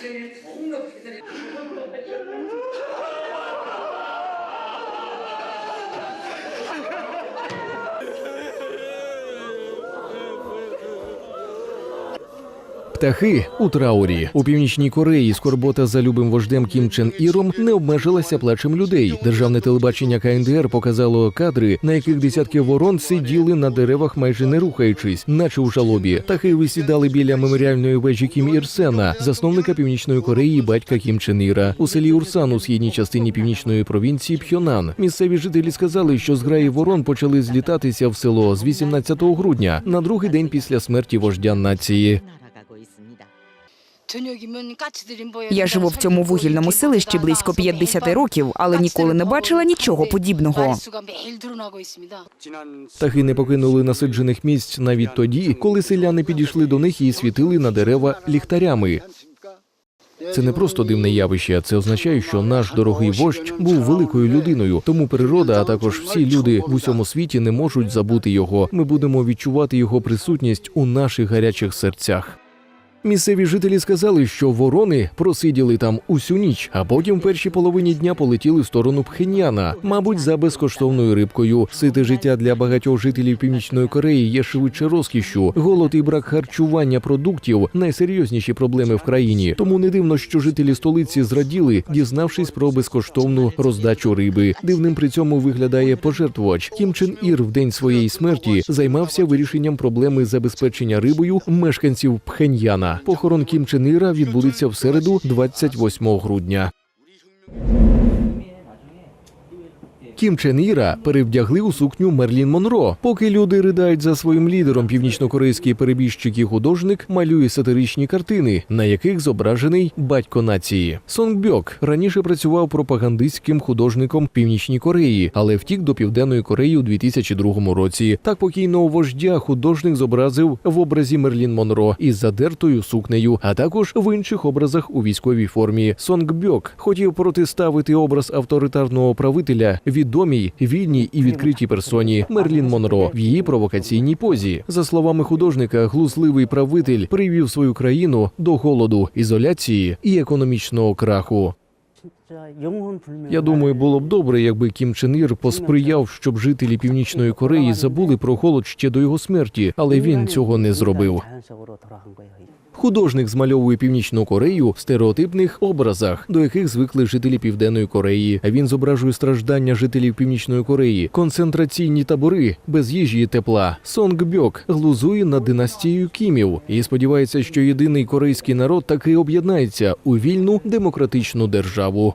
시간에 더욱더 기다리 Птахи у траурі у північній Кореї скорбота за любим вождем Кім Чен Іром не обмежилася плачем людей. Державне телебачення КНДР показало кадри, на яких десятки ворон сиділи на деревах, майже не рухаючись, наче у жалобі. Птахи висідали біля меморіальної вежі Кім Ір Сена, засновника північної Кореї, батька Кім Чен Іра. У селі Урсан у східній частині північної провінції Пхьонан. Місцеві жителі сказали, що зграї ворон почали злітатися в село з 18 грудня на другий день після смерті вождя нації. Я живу в цьому вугільному селищі близько 50 років, але ніколи не бачила нічого подібного. Птахи не покинули насиджених місць навіть тоді, коли селяни підійшли до них і світили на дерева ліхтарями. Це не просто дивне явище, це означає, що наш дорогий вождь був великою людиною. Тому природа, а також всі люди в усьому світі не можуть забути його. Ми будемо відчувати його присутність у наших гарячих серцях. Місцеві жителі сказали, що ворони просиділи там усю ніч, а потім в першій половині дня полетіли в сторону Пхеньяна, мабуть, за безкоштовною рибкою. Сите життя для багатьох жителів Північної Кореї є швидше розкішшю. Голод і брак харчування продуктів найсерйозніші проблеми в країні. Тому не дивно, що жителі столиці зраділи, дізнавшись про безкоштовну роздачу риби. Дивним при цьому виглядає пожертвувач. Кім Чен Ір в день своєї смерті займався вирішенням проблеми забезпечення рибою мешканців Пхеньяна. Похорон Кім Чен Іра відбудеться в середу, 28 грудня. Кім Чен Іра перевдягли у сукню Мерлін Монро. Поки люди ридають за своїм лідером, північнокорейський перебіжчик і художник малює сатиричні картини, на яких зображений батько нації. Сонг Бьок раніше працював пропагандистським художником Північній Кореї, але втік до Південної Кореї у 2002 році. Так покійного вождя художник зобразив в образі Мерлін Монро із задертою сукнею, а також в інших образах у військовій формі. Сонг Бьок хотів протиставити образ авторитарного правителя відомій, вільній і відкритій персоні Мерлін Монро в її провокаційній позі. За словами художника, глузливий правитель привів свою країну до голоду, ізоляції і економічного краху. Я думаю, було б добре, якби Кім Чен Ір посприяв, щоб жителі Північної Кореї забули про голод ще до його смерті, але він цього не зробив. Художник змальовує північну Корею в стереотипних образах, до яких звикли жителі Південної Кореї. Він зображує страждання жителів Північної Кореї, концентраційні табори без їжі і тепла. Сонг Бьок глузує над династією Кімів і сподівається, що єдиний корейський народ таки об'єднається у вільну демократичну державу.